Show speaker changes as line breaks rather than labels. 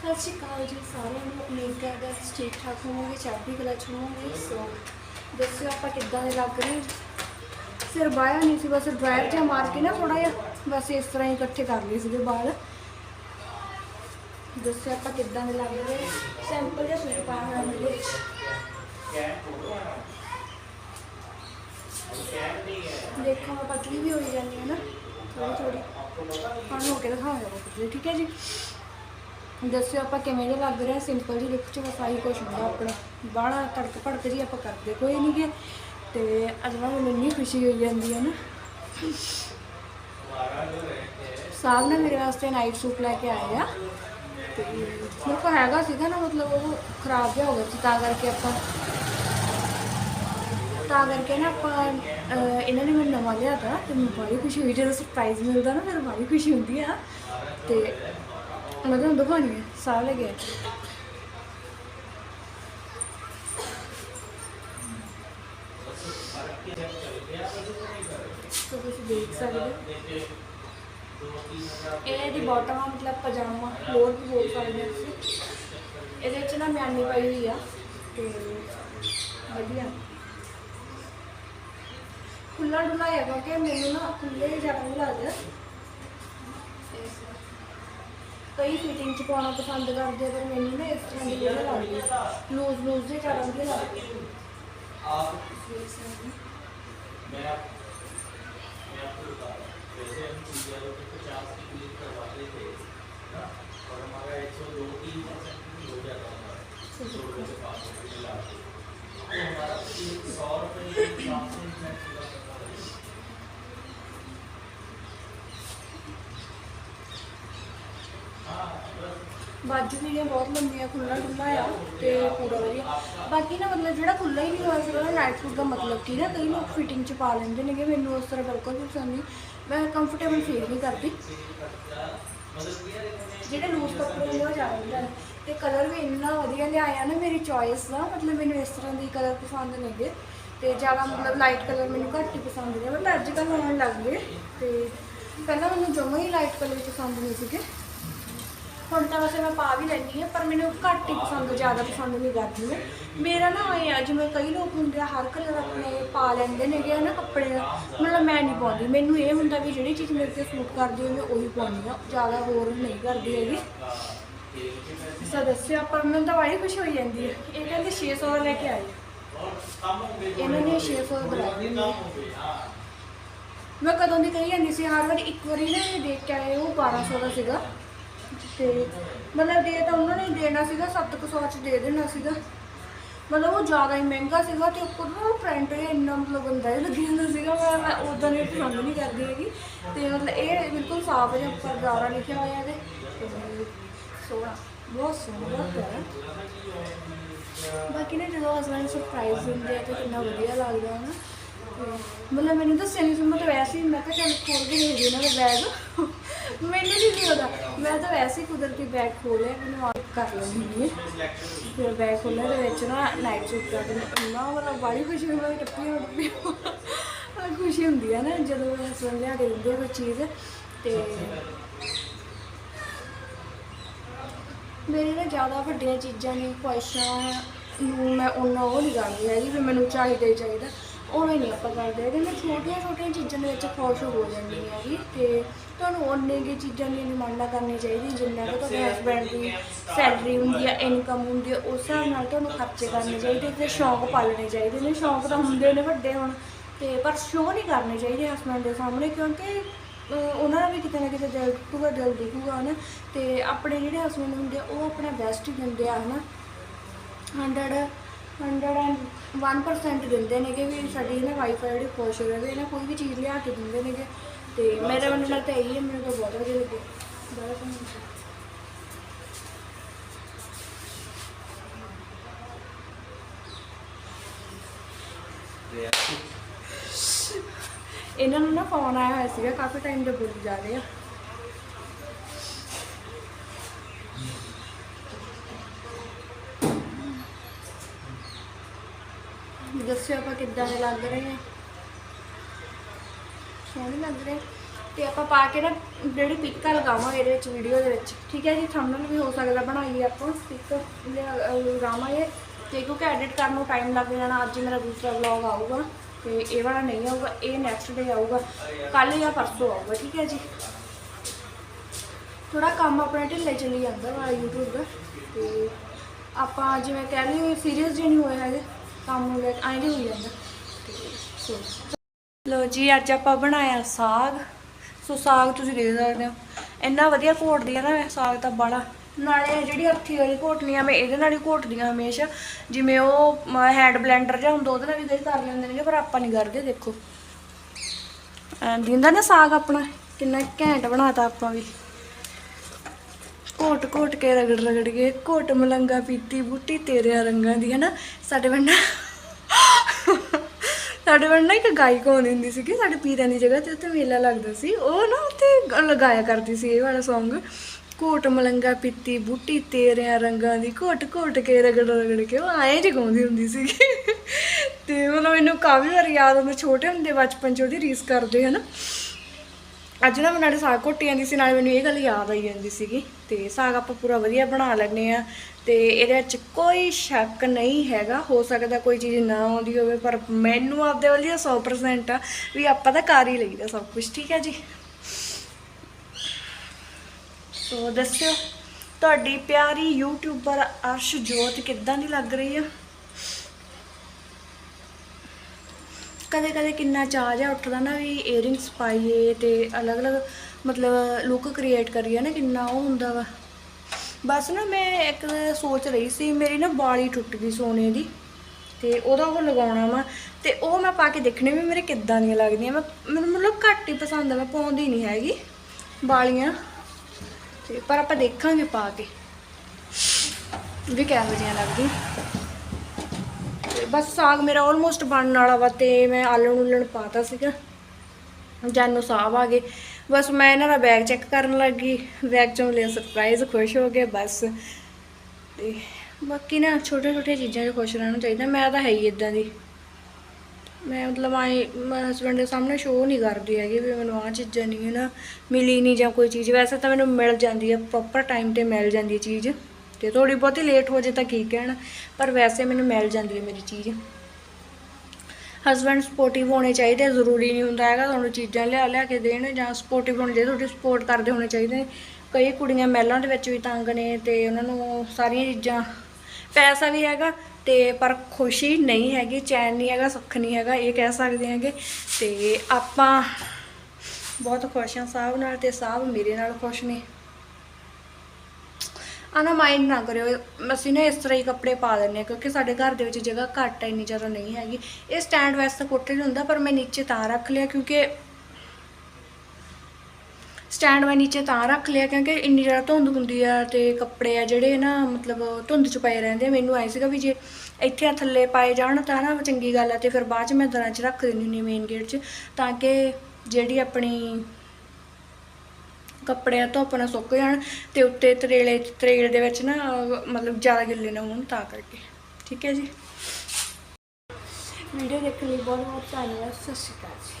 ਸਤਿ ਸ਼੍ਰੀ ਅਕਾਲ ਜੀ ਸਾਰਿਆਂ ਨੂੰ। ਉਮੀਦ ਕਰਦਾ ਤੁਸੀਂ ਠੀਕ ਠਾਕ ਹੋਵੋਗੇ, ਚੜ੍ਹਦੀ ਕਲਾ ਚ ਹੋਵੋਗੇ। ਸੋ ਦੱਸਿਓ ਆਪਾਂ ਕਿੱਦਾਂ ਦੇ ਲੱਗ ਰਹੇ ਹਾਂ। ਸਿਰ ਬਾਇਆ ਨਹੀਂ ਸੀ, ਬਸ ਡਰਾਇਰ ਜਿਹਾ ਮਾਰ ਕੇ ਨਾ ਥੋੜਾ ਜਿਹਾ, ਬਸ ਇਸ ਤਰ੍ਹਾਂ ਹੀ ਇਕੱਠੇ ਕਰ ਲਏ ਸੀਗੇ ਬਾਲ ਦੱਸਿਓ ਆਪਾਂ ਕਿੱਦਾਂ ਦੇ ਲੱਗ ਰਹੇ ਸਿੰਪਲ ਜਿਹਾ ਸੂਟ ਪਾਇਆ ਹੋਇਆ ਮੇਰੇ ਦੇਖੋ ਮੈਂ ਪਤਲੀ ਵੀ ਹੋਈ ਜਾਂਦੀ ਹੈ ਨਾ ਥੋੜੀ ਥੋੜੀ ਹੁਣ ਹੋ ਕੇ ਦਿਖਾਉਂਗਾ ਪਤਲੀ ਠੀਕ ਹੈ ਜੀ। ਦੱਸਿਓ ਆਪਾਂ ਕਿਵੇਂ ਦੇ ਲੱਗ ਰਿਹਾ ਸਿੰਪਲ ਜੀ ਲੁੱਕ ਚ ਬਸ ਆਹੀ ਕੁਛ ਹੁੰਦਾ ਆਪਣਾ। ਬਾਹਲਾ ਤੜਕ ਭੜਕ ਜੀ ਆਪਾਂ ਕਰਦੇ ਕੋਈ ਨਹੀਂ ਗੇ। ਤੇ ਅੱਜ ਨਾ ਮੈਨੂੰ ਇੰਨੀ ਖੁਸ਼ੀ ਹੋਈ ਜਾਂਦੀ ਹੈ ਨਾ। ਸਾਹਿਬ ਨੇ ਮੇਰੇ ਵਾਸਤੇ ਨਾਈਟ ਸੂਟ ਲੈ ਕੇ ਆਏ ਆ। ਤੇ ਮੇਰੇ ਕੋਲ ਹੈਗਾ ਸੀਗਾ ਨਾ, ਮਤਲਬ ਉਹ ਖਰਾਬ ਜਿਹਾ ਹੋ ਗਿਆ ਸੀ, ਤਾਂ ਕਰਕੇ ਆਪਾਂ ਤਾਂ ਕਰਕੇ ਨਾ ਆਪਾਂ ਇਹਨਾਂ ਨੇ ਮੈਨੂੰ ਨਵਾਂ ਲਿਆ ਤਾ ਤੇ ਮੈਨੂੰ ਬੜੀ ਖੁਸ਼ੀ ਹੋਈ। ਜਦੋਂ ਸਰਪ੍ਰਾਈਜ਼ ਮਿਲਦਾ ਨਾ ਫਿਰ ਬੜੀ ਖੁਸ਼ੀ ਹੁੰਦੀ ਆ। ਤੇ ਮੈਂ ਤੁਹਾਨੂੰ ਦਿਖਾਉਣੀ ਹੈ ਸਾਹ ਲੈ ਗਿਆ ਸੋ ਤੁਸੀਂ ਦੇਖ ਸਕਦੇ ਹੋ। ਇਹ ਦੀ ਬਾਟਮ ਆ, ਮਤਲਬ ਪਜਾਮਾ, ਹੋਰ ਵੀ ਬੋਲ ਸਕਦੇ ਹੋ ਤੁਸੀਂ। ਇਹਦੇ ਵਿੱਚ ਨਾ ਮਿਆਨੀ ਪਾਈ ਹੋਈ ਆ, ਤੇ ਵਧੀਆ। ਖੁੱਲਾ ਡੁੱਲਾ ਹੈਗਾ ਕਿ ਮੈਨੂੰ ਨਾ ਖੁੱਲੇ ਜਿਹਾ ਨਹੀਂ ਲੱਗਦਾ। ਕਈ ਫਿਟਿੰਗ ਚ ਪਾਉਣਾ ਪਸੰਦ ਕਰਦੇ ਆ, ਪਰ ਮੈਨੂੰ ਨਾ ਇਸ ਤਰ੍ਹਾਂ ਦੀ ਵਧੀਆ ਲੱਗਦੀ। ਲੂਜ਼ ਲੂਜ਼ ਜਿਹੇ ਜ਼ਿਆਦਾ ਵਧੀਆ ਲੱਗਦੀ।
आप
ਬਾਜੂ ਵੀ ਇਹ ਬਹੁਤ ਲੰਮੀ ਆ ਖੁੱਲਾ ਡੁੱਲਾ ਆ ਤੇ ਪੂਰਾ ਵਧੀਆ। ਬਾਕੀ ਨਾ ਮਤਲਬ ਜਿਹੜਾ ਖੁੱਲਾ ਹੀ ਨਹੀਂ ਹੋਇਆ ਸੀਗਾ ਨਾ ਲਾਈਟ ਸੂਟ ਦਾ ਮਤਲਬ ਕੀ ਨਾ, ਕਈ ਲੋਕ ਫਿਟਿੰਗ ਚ ਪਾ ਲੈਂਦੇ ਨੇਗੇ, ਮੈਨੂੰ ਉਸ ਤਰ੍ਹਾਂ ਬਿਲਕੁਲ ਵੀ ਪਸੰਦ ਨਹੀਂ। ਮੈਂ ਕੰਫਰਟੇਬਲ ਫੀਲ ਨਹੀਂ ਕਰਦੀ। ਜਿਹੜੇ ਲੂਜ਼ ਕੱਪੜੇ ਹੁੰਦੇ ਉਹ ਜ਼ਿਆਦਾ ਵਧੀਆ ਨੇ। ਤੇ ਕਲਰ ਵੀ ਇੰਨਾ ਵਧੀਆ ਲਿਆਇਆ ਨਾ ਮੇਰੀ ਚੋਇਸ ਦਾ, ਮਤਲਬ ਮੈਨੂੰ ਇਸ ਤਰ੍ਹਾਂ ਦੀ ਕਲਰ ਪਸੰਦ ਨੇਗੇ ਤੇ ਜ਼ਿਆਦਾ ਮਤਲਬ ਲਾਈਟ ਕਲਰ ਮੈਨੂੰ ਘੱਟ ਹੀ ਪਸੰਦ ਨੇ। ਮਤਲਬ ਅੱਜ ਕੱਲ੍ਹ ਆਉਣ ਲੱਗ ਗਏ ਤੇ ਪਹਿਲਾਂ ਮੈਨੂੰ ਜਮਾਂ ਹੀ ਲਾਈਟ ਕਲਰ ਪਸੰਦ ਨਹੀਂ ਸੀਗੇ। ਹੁਣ ਤਾਂ ਵੈਸੇ ਮੈਂ ਪਾ ਵੀ ਲੈਂਦੀ ਹਾਂ, ਪਰ ਮੈਨੂੰ ਘੱਟ ਹੀ ਪਸੰਦ, ਜ਼ਿਆਦਾ ਪਸੰਦ ਨਹੀਂ ਕਰਦੀ ਮੈਂ। ਮੇਰਾ ਨਾ ਇਹ ਆ, ਜਿਵੇਂ ਕਈ ਲੋਕ ਹੁੰਦੇ ਆ, ਹਰ ਕਲਰ ਆਪਣੇ ਪਾ ਲੈਂਦੇ ਨੇਗੇ ਨਾ ਕੱਪੜੇ ਦਾ। ਮਤਲਬ ਮੈਂ ਨਹੀਂ ਪਾਉਂਦੀ। ਮੈਨੂੰ ਇਹ ਹੁੰਦਾ ਵੀ ਜਿਹੜੀ ਚੀਜ਼ ਮੇਰੇ ਤੇ ਸੂਟ ਕਰਦੀ ਹੈ ਮੈਂ ਉਹੀ ਪਾਉਂਦੀ ਆ ਜ਼ਿਆਦਾ ਹੋਰ ਨਹੀਂ ਕਰਦੀ ਹੈਗੀ। ਸੋ ਦੱਸਿਓ ਪਰ ਮੈਨੂੰ ਤਾਂ ਬੜੀ ਖੁਸ਼ੀ ਹੋਈ ਜਾਂਦੀ ਹੈ। ਇਹ ਕਹਿੰਦੇ 600 ਦਾ ਲੈ ਕੇ ਆਏ ਇਹਨਾਂ ਨੇ 600 ਦਾ ਬੁਲਾਇਆ ਮੈਂ ਕਦੋਂ ਦੀ ਕਹੀ ਜਾਂਦੀ ਸੀ, ਹਰ ਵਾਰੀ ਇੱਕ ਵਾਰੀ ਨਾ ਇਹ ਦੇਖ ਕੇ ਆਏ, ਉਹ 1200 ਦਾ ਸੀਗਾ। ਤੇ ਮਤਲਬ ਦੇ ਤਾਂ ਉਹਨਾਂ ਨੇ ਦੇਣਾ ਸੀਗਾ 700 ਚ ਦੇ ਦੇਣਾ ਸੀਗਾ। ਮਤਲਬ ਉਹ ਜ਼ਿਆਦਾ ਹੀ ਮਹਿੰਗਾ ਸੀਗਾ ਤੇ ਉੱਪਰ ਨਾ ਉਹ ਪ੍ਰਿੰਟ ਇਹ ਇੰਨਾ ਮਤਲਬ ਗੰਦਾ ਹੀ ਲੱਗੀ ਹੁੰਦਾ ਸੀਗਾ, ਮੈਂ ਮੈਂ ਉਦਾਂ ਦੀ ਪਸੰਦ ਨਹੀਂ ਕਰਦੀ ਹੈਗੀ। ਤੇ ਮਤਲਬ ਇਹ ਬਿਲਕੁਲ ਸਾਫ਼ ਜਿਹਾ ਉੱਪਰ ਜ਼ਾਰਾ ਲਿਖਿਆ ਹੋਇਆ ਇਹਦੇ। ਤੇ ਸੋਹਣਾ, ਬਹੁਤ ਸੋਹਣਾ ਬਹੁਤ ਪਿਆਰਾ ਬਾਕੀ ਨਾ ਜਦੋਂ ਹਸਬੰਡ ਸਰਪ੍ਰਾਈਜ਼ ਦਿੰਦੇ ਆ ਤੇ ਕਿੰਨਾ ਵਧੀਆ ਲੱਗਦਾ ਹੈ ਨਾ। ਮਤਲਬ ਮੈਨੂੰ ਤਾਂ ਸੈਨੀ ਸੁਮਾ ਵੈਸੇ ਹੀ ਮੈਂ ਕਿਹਾ ਚੱਲ ਖੋਲ ਕੇ ਦੇਖ ਇਹਨਾਂ ਬੈਗ ਮੈਨੂੰ ਨਹੀਂ ਸੀ ਪਤਾ ਮੈਂ ਤਾਂ ਵੈਸੇ ਹੀ ਕੁਦਰਤੀ ਬੈਗ ਖੋਲਿਆ ਮੈਨੂੰ ਆਪ ਕਰ ਲੈਂਦੀ ਹਾਂ ਫਿਰ ਬੈਗ ਖੋਲ੍ਹਿਆ ਦੇ ਵਿੱਚ ਨਾ ਲਾਈਟ ਸੂਟ ਦਾ ਤੇ ਇੰਨਾ ਮਤਲਬ ਬੜੀ ਖੁਸ਼ੀ ਹੋਈ, ਮੈਂ ਟੱਪੀ ਟੱਪੀ ਖੁਸ਼ੀ ਹੁੰਦੀ ਹੈ ਨਾ, ਜਦੋਂ ਹਸਬੰਡ ਲਿਆ ਕੇ ਦਿੰਦੇ ਕੋਈ ਚੀਜ਼, ਤੇ ਮੇਰੇ ਨਾਲ ਜ਼ਿਆਦਾ ਵੱਡੀਆਂ ਚੀਜ਼ਾਂ ਨਹੀਂ ਖੁਆਇਸ਼ਾਂ ਨੂੰ ਮੈਂ ਉਹਨਾਂ ਉਹ ਨਹੀਂ ਕਰਦੀ ਹੈਗੀ, ਵੀ ਮੈਨੂੰ ਚਾਹੀਦਾ ਹੀ ਚਾਹੀਦਾ। ਉਵੇਂ ਨਹੀਂ ਆਪਾਂ ਕਰਦੇ। ਹੈਗੇ ਮੈਂ ਛੋਟੀਆਂ ਛੋਟੀਆਂ ਚੀਜ਼ਾਂ ਦੇ ਵਿੱਚ ਖੁਸ਼ ਹੋ ਜਾਂਦੀ ਹਾਂ ਜੀ ਤੇ ਤੁਹਾਨੂੰ ਉਹਨੇ ਕੀ ਚੀਜ਼ਾਂ ਦੀ ਡਿਮਾਂਡਾਂ ਕਰਨੀ ਚਾਹੀਦੀ, ਜਿੰਨਾ ਕਿ ਤੁਹਾਡੇ ਹਸਬੈਂਡ ਦੀ ਸੈਲਰੀ ਹੁੰਦੀ ਹੈ ਇਨਕਮ ਹੁੰਦੀ ਹੈ ਉਸ ਹਿਸਾਬ ਨਾਲ ਤੁਹਾਨੂੰ ਖਰਚੇ ਕਰਨੇ ਚਾਹੀਦੇ ਤੇ ਸ਼ੌਂਕ ਪਾਲਣੇ ਚਾਹੀਦੇ ਨੇ। ਸ਼ੌਂਕ ਤਾਂ ਹੁੰਦੇ ਨੇ ਵੱਡੇ ਹੁਣ ਤੇ ਪਰ ਸ਼ੋਅ ਨਹੀਂ ਕਰਨੇ ਚਾਹੀਦੇ ਹਸਬੈਂਡ ਦੇ ਸਾਹਮਣੇ ਕਿਉਂਕਿ ਉਹਨਾਂ ਦਾ ਵੀ ਕਿਤੇ ਨਾ ਕਿਤੇ ਦਿਲ ਟੁੱਟੂਗਾ ਦਿਲ ਦਿਖੂਗਾ ਨਾ ਤੇ ਆਪਣੇ ਜਿਹੜੇ ਹਸਬੈਂਡ ਹੁੰਦੇ ਆ, ਉਹ ਆਪਣਾ ਬੈਸਟ ਹੀ ਦਿੰਦੇ ਆ, ਹਨਾ? 100 101% ਦਿੰਦੇ ਨੇਗੇ ਵੀ ਸਾਡੀ ਨਾ ਵਾਈਫ ਜਿਹੜੀ ਖੁਸ਼ ਰਹੇ ਨਾ ਕੋਈ ਵੀ ਚੀਜ਼ ਲਿਆ ਕੇ ਦਿੰਦੇ ਨੇਗੇ। ਤੇ ਮੇਰੇ ਵੱਲੋਂ ਨਾਲ ਤਾਂ ਇਹੀ ਹੈ ਮੈਨੂੰ ਤਾਂ ਬਹੁਤ ਵਧੀਆ ਲੱਗੇ। ਬਹੁਤ ਸੋਹਣਾ ਇਹਨਾਂ ਨੂੰ ਨਾ ਫੋਨ ਆਇਆ ਹੋਇਆ ਸੀਗਾ ਕਾਫੀ ਟਾਈਮ ਤੋਂ ਬੋਲ ਜਾ ਰਹੇ ਆ। ਦੱਸਿਓ ਆਪਾਂ ਕਿੱਦਾਂ ਦੇ ਲੱਗ ਰਹੇ ਆ। ਸੋਹਣੇ ਲੱਗ ਰਹੇ। ਤੇ ਆਪਾਂ ਪਾ ਕੇ ਨਾ ਜਿਹੜੀ ਪਿੱਕਾ ਲਗਾਵਾਂਗੇ ਇਹਦੇ ਵਿੱਚ ਵੀਡੀਓ ਦੇ ਵਿੱਚ। ਠੀਕ ਹੈ ਜੀ ਥੰਬਨੇਲ ਵੀ ਹੋ ਸਕਦਾ ਬਣਾਈਏ ਆਪਾਂ। ਪਿੱਕ ਲਗਾਵਾਂਗੇ। ਤੇ ਕਿਉਂਕਿ ਐਡਿਟ ਕਰਨ ਨੂੰ ਟਾਈਮ ਲੱਗ ਜਾਣਾ, ਅੱਜ ਮੇਰਾ ਦੂਸਰਾ ਵਲੌਗ ਆਊਗਾ। ਤੇ ਇਹ ਵਾਲਾ ਨਹੀਂ ਆਊਗਾ, ਇਹ ਨੈਕਸਟ ਡੇ ਆਊਗਾ। ਕੱਲ ਜਾਂ ਪਰਸੋਂ ਆਊਗਾ, ਠੀਕ ਹੈ ਜੀ। ਥੋੜਾ ਕੰਮ ਆਪਣੇ ਢਿੱਲੇ ਚੱਲੀ ਜਾਂਦਾ ਵਾ YouTube ਦਾ। ਤੇ ਆਪਾਂ ਜਿਵੇਂ ਕਹਿ ਲਈਏ ਸੀਰੀਅਸ ਜੇ ਨਹੀਂ ਹੋਏ ਹੈਗੇ ਕੰਮ ਨੂੰ ਲੈ ਕੇ ਐਂ ਜਾਂਦਾ। ਤੇ ਸੋ ਲੋ ਜੀ, ਅੱਜ ਆਪਾਂ ਬਣਾਇਆ ਸਾਗ। ਸੋ, ਸਾਗ ਤੁਸੀਂ ਦੇਖ ਸਕਦੇ ਹੋ। ਇੰਨਾ ਵਧੀਆ ਘੋਟਦੀ ਆ ਨਾ ਮੈਂ ਸਾਗ ਤਾਂ ਬੜਾ ਨਾਲੇ ਜਿਹੜੀ ਹੱਥੀ ਵਾਲੀ ਘੋਟਣੀ ਆ ਮੈਂ ਇਹਦੇ ਨਾਲ ਹੀ ਘੋਟਦੀ ਆ ਹਮੇਸ਼ਾ। ਜਿਵੇਂ ਉਹ ਹੈਂਡ ਬਲੈਂਡਰ ਜਾਂ ਹੁੰਦਾ, ਉਹਦੇ ਨਾਲ ਵੀ ਕਈ ਕਰ ਲੈਂਦੇ ਨੇ ਪਰ ਆਪਾਂ ਨਹੀਂ ਕਰਦੇ, ਦੇਖੋ। ਦਿੰਦਾ ਨਾ ਸਾਗ ਆਪਣਾ। ਕਿੰਨਾ ਘੈਂਟ ਬਣਾਤਾ ਆਪਾਂ ਵੀ। ਘੋਟ ਘੋਟ ਕੇ ਰਗੜ ਰਗੜ ਕੇ ਘੋਟ ਮਲੰਗਾ ਪੀਤੀ ਬੂਟੀ ਤੇਰੇ ਰੰਗਾਂ ਦੀ ਹੈ ਨਾ ਸਾਡੇ ਵੰਡਾ ਸਾਡੇ ਵੰਡਾ ਨਾ ਇੱਕ ਗਾਇਕ ਹੁੰਦੀ ਹੁੰਦੀ ਸੀ ਕਿ ਸਾਡੇ ਪੀਰਾਂ ਦੀ ਜਗ੍ਹਾ ਤੇ, ਉੱਥੇ ਮੇਲਾ ਲੱਗਦਾ ਸੀ। ਉਹ ਨਾ ਉੱਥੇ ਗ- ਲਗਾਇਆ ਕਰਦੀ ਸੀ ਇਹ ਵਾਲਾ Song ਕੋਟ ਮਲੰਗਾ ਪੀਤੀ ਬੂਟੀ ਤੇਰਿਆਂ ਰੰਗਾਂ ਦੀ ਕੋਟ ਕੋਟ ਕੇ ਰਗੜ ਰਗੜ ਕੇ। ਉਹ ਐਂ ਜਿਹੀ ਗਾਉਂਦੀ ਹੁੰਦੀ ਸੀ ਤੇ ਮਤਲਬ ਮੈਨੂੰ ਕਾਫੀ ਵਾਰ ਯਾਦ ਆਉਂਦਾ, ਛੋਟੇ ਹੁੰਦੇ ਬਚਪਨ ਚ ਉਹਦੀ ਰੀਸ ਕਰਦੇ, ਹਨਾ? ਅੱਜ ਨਾ ਮੈਂ ਨਾਲੇ ਸਾਗ ਘੋਟੀ ਜਾਂਦੀ ਸੀ, ਨਾਲੇ ਮੈਨੂੰ ਇਹ ਗੱਲ ਯਾਦ ਆਈ ਜਾਂਦੀ ਸੀਗੀ। ਤੇ ਸਾਗ ਆਪਾਂ ਪੂਰਾ ਵਧੀਆ ਬਣਾ ਲੈਂਦੇ ਆ ਤੇ ਇਹਦੇ ਵਿੱਚ ਕੋਈ ਸ਼ੱਕ ਨਹੀਂ ਹੈਗਾ, ਹੋ ਸਕਦਾ ਕੋਈ ਚੀਜ਼ ਨਾ ਆਉਂਦੀ ਹੋਵੇ, ਪਰ ਮੈਨੂੰ ਆਪਦੇ ਵੱਲ ਹੀ 100% ਆ ਵੀ ਆਪਾਂ ਤਾਂ ਕਰ ਹੀ ਲਈਦਾ ਸਭ ਕੁਝ ਠੀਕ ਹੈ ਜੀ? ਸੋ ਦੱਸਿਓ, ਤੁਹਾਡੀ ਪਿਆਰੀ ਯੂਟਿਊਬਰ ਅਰਸ਼ ਜੋਤ ਕਿੱਦਾਂ ਦੀ ਲੱਗ ਰਹੀ ਆ? ਕਦੇ ਕਦੇ ਕਿੰਨਾ ਚਾਹ ਜਿਹਾ ਉੱਠਦਾ ਨਾ ਵੀ 이어ਰਿੰਗਸ ਪਾਈਏ ਤੇ ਅਲੱਗ-ਅਲੱਗ ਮਤਲਬ ਲੁੱਕ ਕ੍ਰੀਏਟ ਕਰੀਏ ਨਾ ਕਿੰਨਾ ਉਹ ਹੁੰਦਾ ਵਾ। ਬਸ ਨਾ ਮੈਂ ਇੱਕ ਸੋਚ ਰਹੀ ਸੀ, ਮੇਰੀ ਨਾ ਬਾਲੀ ਟੁੱਟ ਗਈ ਸੋਨੇ ਦੀ ਤੇ ਉਹਦਾ ਉਹ ਲਗਾਉਣਾ ਵਾ ਤੇ ਉਹ ਮੈਂ ਪਾ ਕੇ ਦੇਖਣੇ ਵੀ ਮੇਰੇ ਕਿੱਦਾਂ ਦੀਆਂ ਲੱਗਦੀਆਂ ਮੈਂ ਮੈਨੂੰ ਮਤਲਬ ਘੱਟ ਹੀ ਪਸੰਦ ਆ, ਮੈਂ ਪਾਉਂਦੀ ਨਹੀਂ ਹੈਗੀ ਬਾਲੀਆਂ ਤੇ ਪਰ ਆਪਾਂ ਦੇਖਾਂਗੇ ਪਾ ਕੇ ਵੀ ਕਿਹੋ ਜਿਹੀਆਂ ਲੱਗਦੀਆਂ। ਬਸ ਸਾਗ ਮੇਰਾ ਆਲਮੋਸਟ ਬਣਨ ਵਾਲਾ ਵਾ ਤੇ ਮੈਂ ਆਲਣ ਉਲਣ ਪਾਤਾ ਸੀਗਾ। ਜਾਨੂ ਸਾਹਿਬ ਆ ਗਏ। ਬਸ ਮੈਂ ਇਹਨਾਂ ਦਾ ਬੈਗ ਚੈੱਕ ਕਰਨ ਲੱਗੀ। ਬੈਗ ਚੋਂ ਲਿਆ ਸਰਪ੍ਰਾਈਜ਼ ਖੁਸ਼ ਹੋ ਗਏ ਬਸ। ਤੇ ਬਾਕੀ ਨਾ ਛੋਟੇ ਛੋਟੇ ਚੀਜ਼ਾਂ 'ਚ ਖੁਸ਼ ਰਹਿਣਾ ਚਾਹੀਦਾ। ਮੈਂ ਤਾਂ ਹੈ ਹੀ ਇਦਾਂ ਦੀ। ਮੈਂ ਮਤਲਬ ਆਏ, ਮੈਂ ਹਸਬੰਡ ਦੇ ਸਾਹਮਣੇ ਸ਼ੋਅ ਨਹੀਂ ਕਰਦੀ ਹੈਗੀ ਵੀ ਮੈਨੂੰ ਆਹ ਚੀਜ਼ਾਂ ਨਹੀਂ ਹੈ ਨਾ ਮਿਲੀ ਨਹੀਂ ਜਾਂ ਕੋਈ ਚੀਜ਼। ਵੈਸੇ ਤਾਂ ਮੈਨੂੰ ਮਿਲ ਜਾਂਦੀ ਹੈ ਪ੍ਰੋਪਰ ਟਾਈਮ ਤੇ ਮਿਲ ਜਾਂਦੀ ਹੈ ਚੀਜ਼। ਤੇ ਥੋੜੀ ਬਹੁਤੀ ਲੇਟ ਹੋ ਜੇ ਤਾਂ ਕੀ ਕਹਿਣ, ਪਰ ਵੈਸੇ ਮੈਨੂੰ ਮਿਲ ਜਾਂਦੀ ਹੈ ਮੇਰੀ ਚੀਜ਼। ਹਸਬੰਡ ਸਪੋਰਟਿਵ ਹੋਣੇ ਚਾਹੀਦੇ ਜ਼ਰੂਰੀ ਨਹੀਂ ਹੁੰਦਾ ਹੈਗਾ ਤੁਹਾਨੂੰ ਚੀਜ਼ਾਂ ਲਿਆ ਲਿਆ ਕੇ ਦੇਣ ਜਾਂ ਸਪੋਰਟਿਵ ਹੋਣੇ ਚਾਹੀਦੇ, ਤੁਹਾਡੀ ਸਪੋਰਟ ਕਰਦੇ ਹੋਣੇ ਚਾਹੀਦੇ। ਨੇ ਕਈ ਕੁੜੀਆਂ ਮਹਿਲਾਂ ਦੇ ਵਿੱਚ ਵੀ ਤੰਗ ਨੇ ਤੇ ਉਹਨਾਂ ਨੂੰ ਸਾਰੀਆਂ ਚੀਜ਼ਾਂ, ਪੈਸਾ ਵੀ ਹੈਗਾ ਤੇ ਪਰ ਖੁਸ਼ੀ ਨਹੀਂ ਹੈਗੀ, ਚੈਨ ਨਹੀਂ ਹੈਗਾ, ਸੁੱਖ ਨਹੀਂ ਹੈਗਾ, ਇਹ ਕਹਿ ਸਕਦੇ ਹਾਂਗੇ। ਤੇ ਆਪਾਂ ਬਹੁਤ ਖੁਸ਼ ਹਾਂ, ਸਾਹਿਬ ਨਾਲ ਤੇ ਸਾਹਿਬ ਮੇਰੇ ਨਾਲ ਖੁਸ਼ ਨੇ। ਆਨਾ ਮਾਈਂਡ ਨਾ ਕਰਿਓ। ਅਸੀਂ ਨਾ ਇਸ ਤਰ੍ਹਾਂ ਹੀ ਕੱਪੜੇ ਪਾ ਦਿੰਦੇ ਹਾਂ, ਕਿਉਂਕਿ ਸਾਡੇ ਘਰ ਦੇ ਵਿੱਚ ਜਗ੍ਹਾ ਘੱਟ ਹੈ ਇੰਨੀ ਜ਼ਿਆਦਾ ਨਹੀਂ ਹੈਗੀ। ਇਹ ਸਟੈਂਡ ਵੈਸੇ ਤਾਂ ਕੋਠੇ 'ਤੇ ਹੁੰਦਾ, ਪਰ ਮੈਂ ਨੀਚੇ ਤਾਂ ਰੱਖ ਲਿਆ, ਕਿਉਂਕਿ ਸਟੈਂਡ ਮੈਂ ਨੀਚੇ ਤਾਂ ਰੱਖ ਲਿਆ, ਕਿਉਂਕਿ ਇੰਨੀ ਜ਼ਿਆਦਾ ਧੁੰਦ ਹੁੰਦੀ ਆ ਤੇ ਕੱਪੜੇ ਆ ਜਿਹੜੇ ਨਾ, ਮਤਲਬ ਧੁੰਦ 'ਚ ਪਏ ਰਹਿੰਦੇ ਆ। ਮੈਨੂੰ ਆਏ ਸੀਗਾ ਵੀ ਜੇ ਇੱਥੇ ਆ ਥੱਲੇ ਪਾਏ ਜਾਣ ਤਾਂ ਨਾ ਚੰਗੀ ਗੱਲ ਆ, ਤੇ ਫਿਰ ਬਾਅਦ 'ਚ ਮੈਂ ਦਰਾਂ 'ਚ ਰੱਖ ਦਿੰਦੀ ਹੁੰਦੀ ਮੇਨ ਗੇਟ 'ਚ, ਤਾਂ ਕਿ ਜਿਹੜੀ ਆਪਣੀ ਕੱਪੜਿਆਂ ਆ ਧੁੱਪ ਨਾਲ ਸੁੱਕ ਜਾਣ ਤੇ ਉੱਤੇ ਤਰੇਲੇ, ਤਰੇਲ ਦੇ ਵਿੱਚ ਨਾ, ਮਤਲਬ ਜ਼ਿਆਦਾ ਗਿੱਲੇ ਨਾ ਹੋਣ ਤਾਂ ਕਰਕੇ। ਠੀਕ ਹੈ ਜੀ? ਵੀਡੀਓ ਦੇਖਣ ਲਈ ਬਹੁਤ ਬਹੁਤ ਧੰਨਵਾਦ, ਸਤਿ ਸ਼੍ਰੀ ਅਕਾਲ ਜੀ।